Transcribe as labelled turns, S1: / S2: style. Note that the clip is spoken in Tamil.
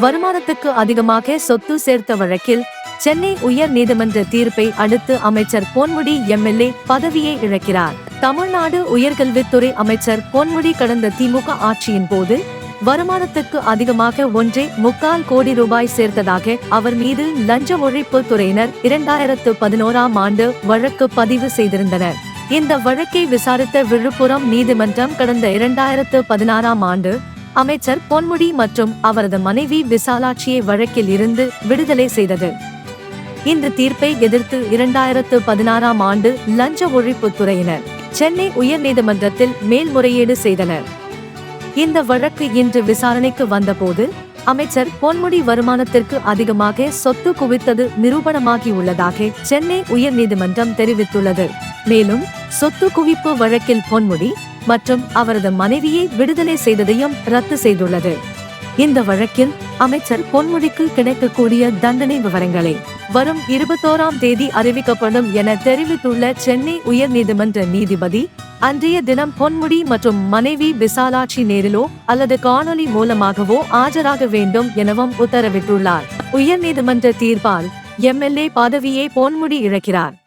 S1: வருமானத்துக்கு அதிகமாக சொத்து சேர்த்த வழக்கில் சென்னை உயர் நீதிமன்ற தீர்ப்பை அடுத்து அமைச்சர் பொன்முடி எம்எல்ஏ பதவியை இழக்கிறார். தமிழ்நாடு உயர்கல்வித்துறை அமைச்சர் பொன்முடி கடந்த திமுக ஆட்சியின் போது வருமானத்துக்கு அதிகமாக ஒன்றே முக்கால் கோடி ரூபாய் சேர்த்ததாக அவர் மீது லஞ்ச ஒழிப்பு துறையினர் இரண்டாயிரத்து பதினோராம் ஆண்டு வழக்கு பதிவு செய்திருந்தனர். இந்த வழக்கை விசாரித்த விழுப்புரம் நீதிமன்றம் கடந்த இரண்டாயிரத்து பதினாறாம் ஆண்டு அமைச்சர் பொன்முடி மற்றும் அவரது மனைவி விசாலாட்சியை வழக்கில் இருந்து விடுதலை செய்தது. இந்த தீர்ப்பை எதிர்த்து இரண்டாயிரத்து பதினாறாம் ஆண்டு லஞ்ச ஒழிப்பு துறையினர் சென்னை உயர்நீதிமன்றத்தில் மேல்முறையீடு செய்தனர். இந்த வழக்கு இன்று விசாரணைக்கு வந்தபோது அமைச்சர் பொன்முடி வருமானத்திற்கு அதிகமாக சொத்து குவித்தது நிரூபணமாகியுள்ளதாக சென்னை உயர்நீதிமன்றம் தெரிவித்துள்ளது. மேலும் சொத்து குவிப்பு வழக்கில் பொன்முடி மற்றும் அவரது மனைவியை விடுதலை செய்ததையும் ரத்து செய்துள்ளது. இந்த வழக்கில் அமைச்சர் பொன்முடிக்கு கிடைக்கக்கூடிய தண்டனை விவரங்களை வரும் இருபத்தோராம் தேதி அறிவிக்கப்படும் என தெரிவித்துள்ள சென்னை உயர்நீதிமன்ற நீதிபதி அன்றைய தினம் பொன்முடி மற்றும் மனைவி விசாலாட்சி நேரிலோ அல்லது காணொலி மூலமாகவோ ஆஜராக வேண்டும் எனவும் உத்தரவிட்டுள்ளார். உயர்நீதிமன்ற தீர்ப்பால் எம்எல்ஏ பதவியை பொன்முடி இழக்கிறார்.